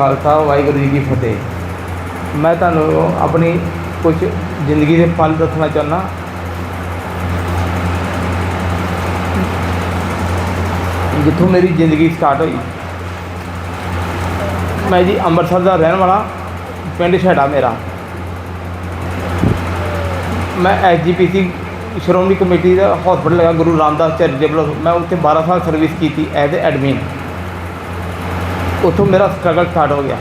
ਖਾਲਸਾ, ਵਾਹਿਗੁਰੂ ਜੀ ਕੀ ਫਤਿਹ। ਮੈਂ ਤੁਹਾਨੂੰ ਆਪਣੀ ਕੁਝ ਜ਼ਿੰਦਗੀ ਦੇ ਫਲ ਦੱਸਣਾ ਚਾਹੁੰਦਾ। ਜਿੱਥੋਂ ਮੇਰੀ ਜ਼ਿੰਦਗੀ ਸਟਾਰਟ ਹੋਈ। ਮੈਂ ਜੀ ਅੰਮ੍ਰਿਤਸਰ ਦਾ ਰਹਿਣ ਵਾਲਾ, ਪਿੰਡ ਛੇੜਾ ਮੇਰਾ। ਮੈਂ ਐਸਜੀਪੀਸੀ ਸ਼੍ਰੋਮਣੀ ਕਮੇਟੀ ਦਾ ਹਸਪੀਟਲ ਲਗਾ ਗੁਰੂ ਰਾਮਦਾਸ ਚੈਰੀਟੇਬਲ। ਮੈਂ ਉੱਥੇ 12 ਸਾਲ ਸਰਵਿਸ ਕੀਤੀ ਐਜ਼ ਐਡਮਿਨ ਉੱਥੋਂ ਮੇਰਾ ਸਟਰਗਲ ਸਟਾਰਟ ਹੋ ਗਿਆ।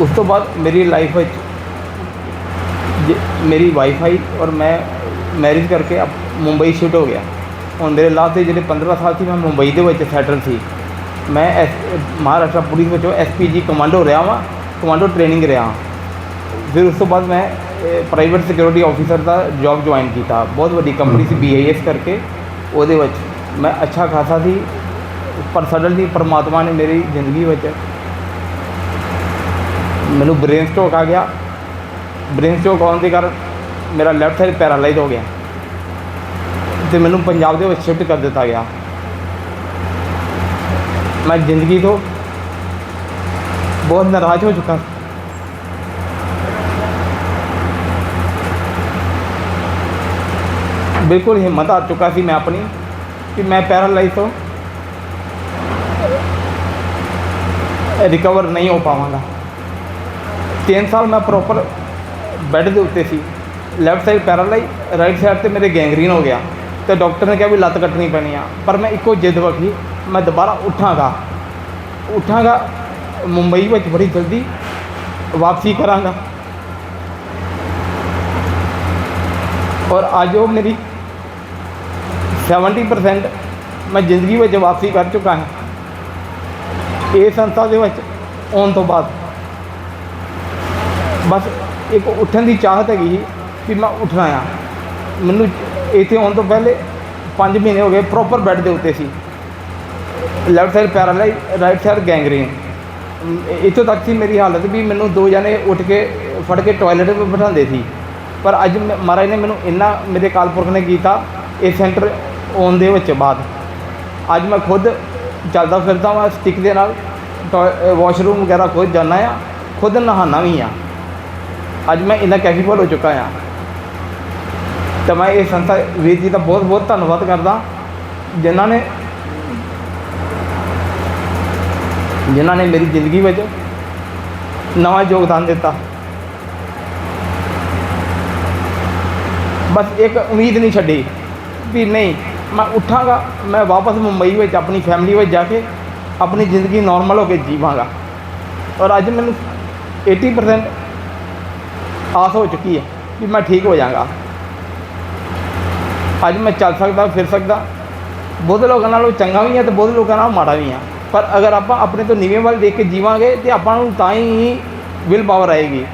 ਉਸ ਤੋਂ ਬਾਅਦ ਮੇਰੀ ਲਾਈਫ ਵਿੱਚ ਜ- ਮੇਰੀ ਵਾਈਫਾਈ ਔਰ ਮੈਂ ਮੈਰਿਜ ਕਰਕੇ ਮੁੰਬਈ ਸ਼ਿਫਟ ਹੋ ਗਿਆ। ਹੁਣ ਮੇਰੇ ਲਾਸਟ ਦੇ ਜਿਹੜੇ 15 ਸਾਲ ਸੀ, ਮੈਂ ਮੁੰਬਈ ਦੇ ਵਿੱਚ ਸੈਟਲ ਸੀ। ਮੈਂ ਐਸ ਮਹਾਰਾਸ਼ਟਰ ਪੁਲਿਸ ਵਿੱਚੋਂ ਐਸਪੀਜੀ ਕਮਾਂਡੋ ਰਿਹਾ ਵਾਂ ਕਮਾਂਡੋ ਟ੍ਰੇਨਿੰਗ ਰਿਹਾ। ਫਿਰ ਉਸ ਤੋਂ ਬਾਅਦ ਮੈਂ ਪ੍ਰਾਈਵੇਟ ਸਿਕਿਉਰਿਟੀ ਆਫੀਸਰ ਦਾ ਜੌਬ ਜੁਆਇਨ ਕੀਤਾ। ਬਹੁਤ ਵੱਡੀ ਕੰਪਨੀ ਸੀ ਬੀਆਈਐਸ ਕਰਕੇ। ਉਹਦੇ ਵਿੱਚ ਮੈਂ ਅੱਛਾ ਖਾਸਾ ਸੀ। ਪਰ ਸਡਨਲੀ ਪਰਮਾਤਮਾ ਨੇ ਮੇਰੀ ਜ਼ਿੰਦਗੀ ਵਿੱਚ ਮੈਨੂੰ ਬ੍ਰੇਨ ਸਟ੍ਰੋਕ ਆ ਗਿਆ। ਬ੍ਰੇਨ ਸਟ੍ਰੋਕ ਆਉਣ ਦੇ ਕਾਰਨ ਮੇਰਾ ਲੈਫਟ ਸਾਈਡ ਪੈਰਾਲਾਈਜ਼ ਹੋ ਗਿਆ। ਤੇ ਮੈਨੂੰ ਪੰਜਾਬ ਦੇ ਵਿੱਚ ਸ਼ਿਫਟ ਕਰ ਦਿੱਤਾ ਗਿਆ। ਮੈਂ ਜ਼ਿੰਦਗੀ ਤੋਂ ਬਹੁਤ ਨਾਰਾਜ਼ ਹੋ ਚੁੱਕਾ। ਬਿਲਕੁਲ ਹਿੰਮਤ ਆ ਚੁੱਕਾ ਸੀ ਮੈਂ ਆਪਣੀ ਕਿ ਮੈਂ ਪੈਰਾਲਾਈਜ਼ ਤੋਂ ਰਿਕਵਰ ਨਹੀਂ ਹੋ ਪਾਵਾਂਗਾ ਤਿੰਨ ਸਾਲ ਮੈਂ ਪ੍ਰੋਪਰ ਬੈੱਡ ਦੇ ਉੱਤੇ ਸੀ left side paralyse right side ਤੇ ਮੇਰੇ ਗੈਂਗਰੀਨ ਹੋ ਗਿਆ ਤੇ ਡਾਕਟਰ ਨੇ ਕਿਹਾ ਵੀ ਲੱਤ ਕੱਟਣੀ ਪੈਣੀ ਆ ਪਰ ਮੈਂ ਇੱਕੋ ਜਿੱਦ ਵਖੀ ਮੈਂ ਦੁਬਾਰਾ ਉੱਠਾਂਗਾ ਉੱਠਾਂਗਾ ਮੁੰਬਈ ਵਿੱਚ ਬੜੀ ਜਲਦੀ ਵਾਪਸੀ ਕਰਾਂਗਾ ਔਰ ਅੱਜ ਉਹ ਮੇਰੀ 70% ਮੈਂ ਜ਼ਿੰਦਗੀ ਵਿੱਚ ਵਾਪਸੀ ਕਰ ਚੁੱਕਾ ਹਾਂ ਇਹ ਸੰਸਥਾ ਦੇ ਵਿੱਚ ਆਉਣ ਤੋਂ ਬਾਅਦ। ਬਸ ਇੱਕ ਉੱਠਣ ਦੀ ਚਾਹਤ ਹੈਗੀ ਸੀ ਕਿ ਮੈਂ ਉੱਠਣਾ ਆ। ਮੈਨੂੰ ਇੱਥੇ ਆਉਣ ਤੋਂ ਪਹਿਲੇ 5 ਮਹੀਨੇ ਹੋ ਗਏ ਪ੍ਰੋਪਰ ਬੈੱਡ ਦੇ ਉੱਤੇ ਸੀ। Left side paralyse right side gangrene ਇੱਥੋਂ ਤੱਕ ਸੀ ਮੇਰੀ ਹਾਲਤ ਵੀ ਮੈਨੂੰ ਦੋ ਜਣੇ ਉੱਠ ਕੇ, ਫੜ ਕੇ ਟਾਇਲਟ 'ਤੇ ਬਿਠਾਉਂਦੇ ਸੀ। ਪਰ ਅੱਜ ਮ- ਮਹਾਰਾਜ ਨੇ ਮੈਨੂੰ ਇੰਨਾ ਮੇਰੇ ਕਾਲਪੁਰਖ ਨੇ ਕੀਤਾ, ਇਹ ਸੈਂਟਰ ਆਉਣ ਦੇ ਵਿੱਚ ਬਾਅਦ। ਅੱਜ ਮੈਂ ਖੁਦ ਚੱਲਦਾ ਫਿਰਦਾ ਵਾਂ ਸਟਿਕ ਦੇ ਨਾਲ। ਵਾਸ਼ਰੂਮ ਵਗੈਰਾ ਖੁਦ ਜਾਂਦਾ ਆ, ਖੁਦ ਨਹਾਉਣਾ ਵੀ ਆ। ਅੱਜ ਮੈਂ ਇੰਨਾ ਕੈਪੇਬਲ ਹੋ ਚੁੱਕਾ ਆ। ਤਾਂ ਮੈਂ ਇਹ ਸੰਸਥਾ ਵੀਰ ਜੀ ਦਾ ਬਹੁਤ ਬਹੁਤ ਧੰਨਵਾਦ ਕਰਦਾ। ਜਿਨ੍ਹਾਂ ਨੇ ਜਿਨ੍ਹਾਂ ਨੇ ਮੇਰੀ ਜ਼ਿੰਦਗੀ ਵਿੱਚ ਨਵਾਂ ਯੋਗਦਾਨ ਦਿੱਤਾ। ਬਸ ਇੱਕ ਉਮੀਦ ਨਹੀਂ ਛੱਡੀ ਵੀ ਨਹੀਂ, ਮੈਂ ਉੱਠਾਂਗਾ, ਮੈਂ ਵਾਪਸ ਮੁੰਬਈ ਵਿੱਚ ਆਪਣੀ ਫੈਮਿਲੀ ਵਿੱਚ ਜਾ ਕੇ ਆਪਣੀ ਜ਼ਿੰਦਗੀ ਨਾਰਮਲ ਹੋ ਕੇ ਜੀਵਾਂਗਾ। ਔਰ ਅੱਜ ਮੈਨੂੰ 80% ਆਸ ਹੋ ਚੁੱਕੀ ਹੈ ਕਿ ਮੈਂ ਠੀਕ ਹੋ ਜਾਵਾਂਗਾ। ਅੱਜ ਮੈਂ ਚੱਲ ਸਕਦਾ, ਫਿਰ ਸਕਦਾ। ਬਹੁਤ ਲੋਕਾਂ ਨਾਲੋਂ ਚੰਗਾ ਵੀ ਹੈ ਤੇ ਬਹੁਤ ਲੋਕਾਂ ਨਾਲ ਮਾੜਾ ਵੀ ਹੈ। ਪਰ ਅਗਰ ਆਪਾਂ ਆਪਣੇ ਤੋਂ ਨੀਵੇਂ ਵੱਲ ਦੇਖ ਕੇ ਜੀਵਾਂਗੇ ਤੇ ਆਪਾਂ ਨੂੰ ਤਾਂ ਹੀ ਵਿਲ ਪਾਵਰ ਆਏਗੀ।